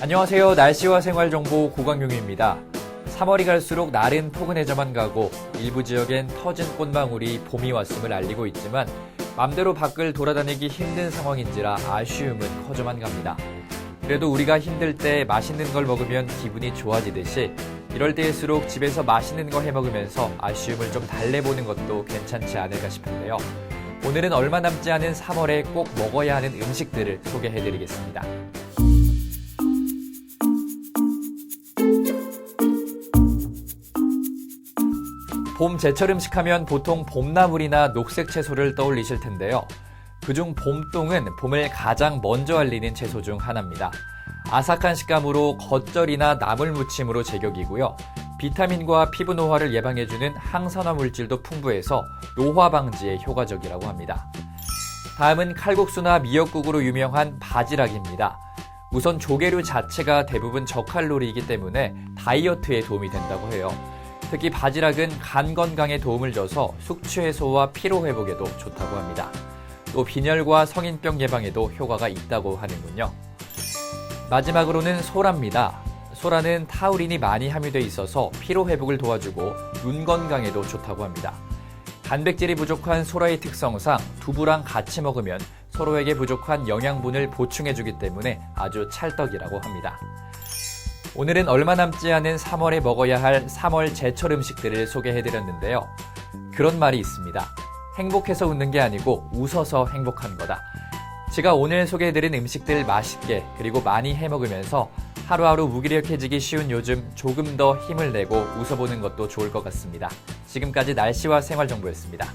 안녕하세요. 날씨와 생활 정보 고강용입니다. 3월이 갈수록 날은 포근해져만 가고 일부 지역엔 터진 꽃망울이 봄이 왔음을 알리고 있지만 맘대로 밖을 돌아다니기 힘든 상황인지라 아쉬움은 커져만 갑니다. 그래도 우리가 힘들 때 맛있는 걸 먹으면 기분이 좋아지듯이 이럴 때일수록 집에서 맛있는 거 해 먹으면서 아쉬움을 좀 달래보는 것도 괜찮지 않을까 싶은데요. 오늘은 얼마 남지 않은 3월에 꼭 먹어야 하는 음식들을 소개해 드리겠습니다. 봄 제철 음식 하면 보통 봄나물이나 녹색 채소를 떠올리실 텐데요. 그중 봄동은 봄을 가장 먼저 알리는 채소 중 하나입니다. 아삭한 식감으로 겉절이나 나물 무침으로 제격이고요. 비타민과 피부 노화를 예방해주는 항산화 물질도 풍부해서 노화 방지에 효과적이라고 합니다. 다음은 칼국수나 미역국으로 유명한 바지락입니다. 우선 조개류 자체가 대부분 저칼로리이기 때문에 다이어트에 도움이 된다고 해요. 특히 바지락은 간 건강에 도움을 줘서 숙취 해소와 피로 회복에도 좋다고 합니다. 또 빈혈과 성인병 예방에도 효과가 있다고 하는군요. 마지막으로는 소라입니다. 소라는 타우린이 많이 함유돼 있어서 피로 회복을 도와주고 눈 건강에도 좋다고 합니다. 단백질이 부족한 소라의 특성상 두부랑 같이 먹으면 서로에게 부족한 영양분을 보충해주기 때문에 아주 찰떡이라고 합니다. 오늘은 얼마 남지 않은 3월에 먹어야 할 3월 제철 음식들을 소개해드렸는데요. 그런 말이 있습니다. 행복해서 웃는 게 아니고 웃어서 행복한 거다. 제가 오늘 소개해드린 음식들 맛있게 그리고 많이 해 먹으면서 하루하루 무기력해지기 쉬운 요즘 조금 더 힘을 내고 웃어보는 것도 좋을 것 같습니다. 지금까지 날씨와 생활 정보였습니다.